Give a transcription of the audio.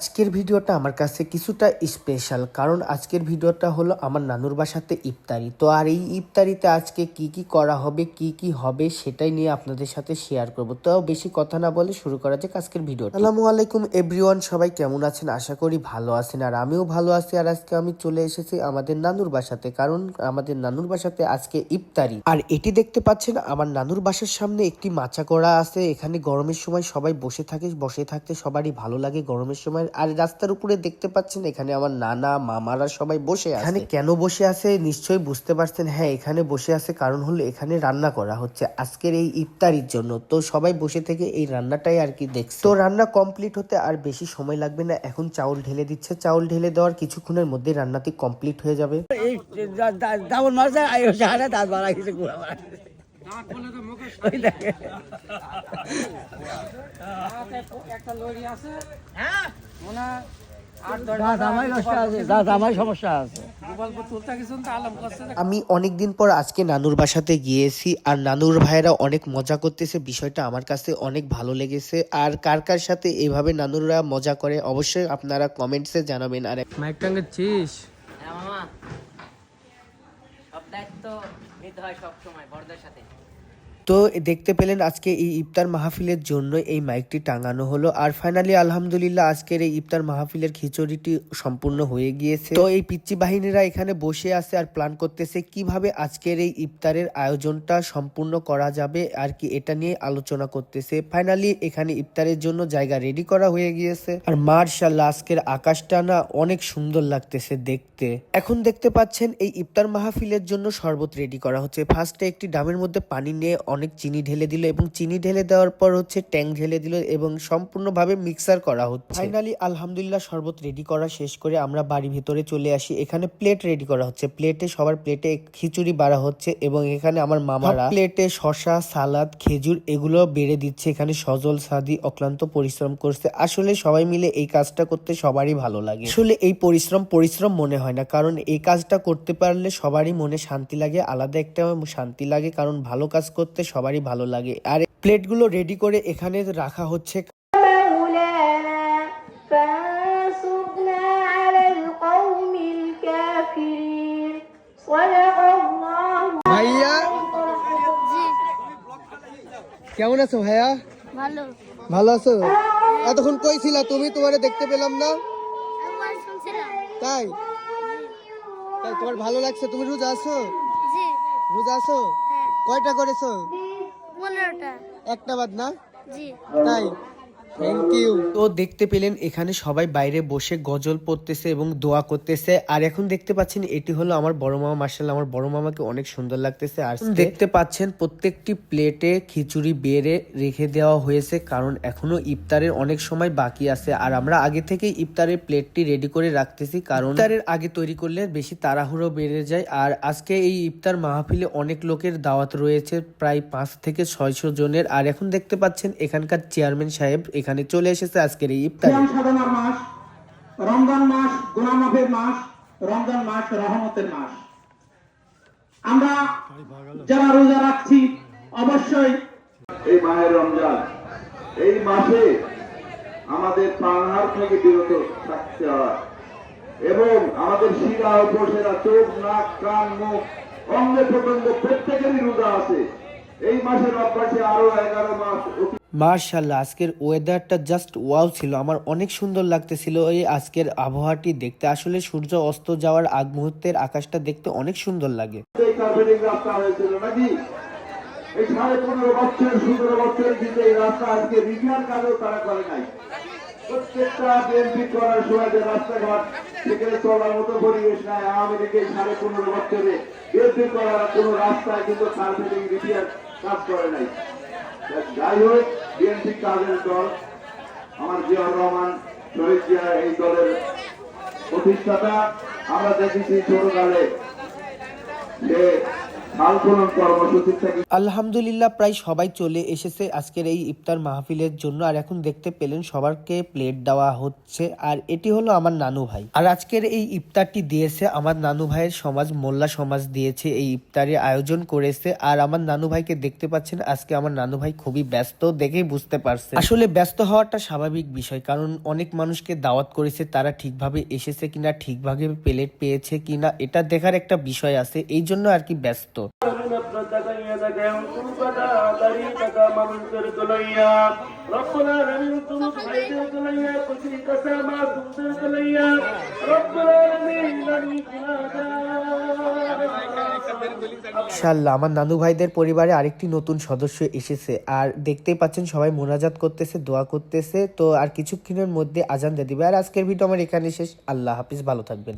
আজকের ভিডিওটা আমার কাছে কিছুটা স্পেশাল কারণ আজকের ভিডিওটা হলো আমার নানুর বাসাতে ইফতারি। তো আর এই ইফতারিতে আজকে কি কি করা হবে, কি কি হবে সেটাই নিয়ে আপনাদের সাথে শেয়ার করব। তো বেশি কথা না বলে শুরু করা যাক আজকের ভিডিও আসসালামু আলাইকুম এভরিওয়ান সবাই কেমন আছেন? আশা করি ভালো আছেন, আর আমিও ভালো আছি, আর আজকে আমি চলে এসেছি আমাদের নানুর বাসাতে, কারণ আমাদের নানুর বাসাতে আজকে ইফতারি। আর এটি দেখতে পাচ্ছেন, আমার নানুর বাসার সামনে একটি মাচা করা আছে, এখানে গরমের সময় সবাই বসে থাকে, বসে থাকতে সবারই ভালো লাগে, গরমের সময় আর রাস্তার উপরে দেখতে পাচ্ছেন এখানে আমার নানা মামারা সবাই বসে আছে। এখানে কেন বসে আছে নিশ্চয়ই বুঝতে পারছেন। হ্যাঁ এখানে বসে আছে কারণ হলো এখানে রান্না করা হচ্ছে। আজকের এই ইফতারির জন্য। তো সবাই বসে থেকে এই রান্নাটাই আর কি দেখছে। তো রান্না কমপ্লিট হতে আর বেশি সময় লাগবে না। এখন চাউল ঢেলে দিচ্ছে। চাউল ঢেলে দেওয়ার কিছুক্ষণের মধ্যে রান্নাটি কমপ্লিট হয়ে যাবে। এই দাবন দাঁত বাড়া মারা ওই দেখে। আছে। আমি অনেকদিন পর আজকে নানুর বাসাতে গিয়েছি আর নানুর ভাইয়েরা অনেক মজা করতেছে। বিষয়টা আমার কাছে অনেক ভালো লেগেছে। আর কার কার সাথে এভাবে নানুররা মজা করে অবশ্যই আপনারা কমেন্টসে জানাবেন। আর মাইক টাঙ্গাচ্ছিস? হ্যাঁ দায়িত্ব নিতে হয় সব সময় বড়দের সাথে। তো দেখতে পেলেন আজকে এই ইফতার মাহফিলের জন্য এই মাইকটি টাঙানো হলো। আর ফাইনালি আলহামদুলিল্লাহ, আজকের এই ইফতার মাহফিলের খিচুড়িটি সম্পূর্ণ হয়ে গিয়েছে। তো এই পিচ্চি বাহিনীরা এখানে বসে আছে আর প্ল্যান করতেছে কীভাবে আজকের এই ইফতারের আয়োজনটা সম্পূর্ণ করা যাবে আর কি এটা নিয়ে আলোচনা করতেছে। ফাইনালি এখানে ইফতারের জন্য জায়গা রেডি করা হয়ে গিয়েছে। আর মার্শাল্লাহ, আজকের আকাশটা না অনেক সুন্দর লাগতেছে দেখতে। এখন দেখতে পাচ্ছেন এই ইফতার মাহফিলের জন্য শরবত রেডি করা হচ্ছে। ফার্স্টে একটি ডামের মধ্যে পানি নিয়ে অনেক চিনি ঢেলে দিল এবং চিনি ঢেলে দেওয়ার পর হচ্ছে ট্যাং ঢেলে দিল এবং সম্পূর্ণভাবে মিক্সার করা হচ্ছে। ফাইনালি আলহামদুলিল্লাহ শরবত রেডি করা শেষ করে আমরা বাড়ি ভিতরে চলে আসি। এখানে প্লেট রেডি করা হচ্ছে। প্লেটে সবার প্লেটে খিচুড়ি বাড়া হচ্ছে এবং এখানে আমার মামারা প্লেটে শশা সালাদ খেজুর এগুলো বেড়ে দিচ্ছে। এখানে সজল সাদি অক্লান্ত পরিশ্রম করছে। আসলে সবাই মিলে এই কাজটা করতে সবারই ভালো লাগে। আসলে এই পরিশ্রম পরিশ্রম মনে হয় না। কারণ এই কাজটা করতে পারলে সবারই মনে শান্তি লাগে। আলাদা একটা শান্তি লাগে। কারণ ভালো কাজ করতে সবারই ভালো লাগে। আর প্লেটগুলো রেডি করে এখানে রাখা হচ্ছে ভাইয়া? কেমন আছো ভাইয়া? ভালো। আছো? এতক্ষণ কইছিল তুমি? তোমারে দেখতে পেলাম না। তাই? তাই তোমার ভালো লাগছে? তুমি রোজ আছো? রোজ আছো? কয়টা করেছ? পনেরোটা একটা বাদ না? জি। তাই? থ্যাংক ইউ তো দেখতে পেলেন এখানে সবাই বাইরে বসে গজল পড়তেছে এবং দোয়া করতেছে। আর এখন দেখতে পাচ্ছেন এটি হলো আমার বড় মামা মার্শাল আমার বড় মামাকে অনেক সুন্দর লাগতেছে। আর দেখতে পাচ্ছেন প্রত্যেকটি প্লেটে খিচুড়ি বেড়ে রেখে দেওয়া হয়েছে কারণ এখনও ইফতারের অনেক সময় বাকি আছে। আর আমরা আগে থেকে ইফতারের প্লেটটি রেডি করে রাখতেছি কারণ ইফতারের আগে তৈরি করলে বেশি তাড়াহুড়ো বেড়ে যায়। আর আজকে এই ইফতার মাহফিলে অনেক লোকের দাওয়াত রয়েছে প্রায় পাঁচ থেকে ছয়শো জনের। আর এখন দেখতে পাচ্ছেন এখানকার চেয়ারম্যান সাহেব এখানে চলে এসেছে আজকের এই ইফতারে। সাধনার মাস রমজান মাস গুনামাফের মাস রমজান মাস রহমতের মাস। আমরা যারা রোজা রাখছি অবশ্যই এই মাহের রমজান এই মাসে আমাদের প্রাণহার থেকে বিরত থাকতে হয়। এবং আমাদের শিরা উপসেরা চোখ নাক কান মুখ অঙ্গ প্রত্যঙ্গ প্রত্যেকেরই রোজা আছে। এই মাসের অভ্যাসে আরও এগারো মাস মার্শাল্লাহ আজকের ওয়েদারটা জাস্ট ওয়াও ছিল। আমার অনেক সুন্দর লাগতেছিল এই আজকের আবহাওয়াটি দেখতে। আসলে সূর্য অস্ত যাওয়ার আগ মুহূর্তের আকাশটা দেখতে অনেক সুন্দর লাগে। এই রাস্তা হয়েছিল নাকি? এই সাড়ে পনেরো বছর সতেরো বছরের দিকে এই রাস্তা আজকে রিভিয়ার কাজও তারা করে নাই। প্রত্যেকটা বিএনপি করার সময় যে রাস্তাঘাট সেখানে চলার মতো পরিবেশ নাই। আওয়ামী লীগের সাড়ে পনেরো বছরে বিএনপি করার কোন রাস্তায় কিন্তু কাজ করে নাই। যাই হোক, বিএনপি কাজের দল, আমার জিয়াউর রহমান, শহীদ জিয়া এই দলের প্রতিষ্ঠাতা। আমরা দেখেছি ছোটকালে সে আলহামদুলিল্লাহ, প্রায় সবাই চলে এসেছে আজকের এই ইফতার মাহফিলের জন্য। আর এখন দেখতে পেলেন সবারকে প্লেট দেওয়া হচ্ছে। আর এটি হলো আমার নানু ভাই। আর আজকের এই ইফতারটি দিয়েছে আমার নানু ভাইয়ের সমাজ, মোল্লা সমাজ দিয়েছে। এই ইফতারের আয়োজন করেছে। আর আমার নানু ভাইকে দেখতে পাচ্ছেন, আজকে আমার নানু ভাই খুবই ব্যস্ত দেখেই বুঝতে পারছে আসলে ব্যস্ত হওয়াটা স্বাভাবিক বিষয়, কারণ অনেক মানুষকে দাওয়াত করেছে, তারা ঠিকভাবে এসেছে কিনা, ঠিকভাবে প্লেট পেয়েছে কিনা, এটা দেখার একটা বিষয় আছে। এই জন্য আর কি ব্যস্ত। ইনশাল্লাহ আমার নানু ভাইদের পরিবারে আরেকটি নতুন সদস্য এসেছে। আর দেখতেই পাচ্ছেন, সবাই মোনাজাত করতেছে, দোয়া করতেছে। তো আর কিছুক্ষণের মধ্যে আজান দিয়ে দিবে। আর আজকের ভিডিও আমার এখানে শেষ। আল্লাহ হাফিজ, ভালো থাকবেন।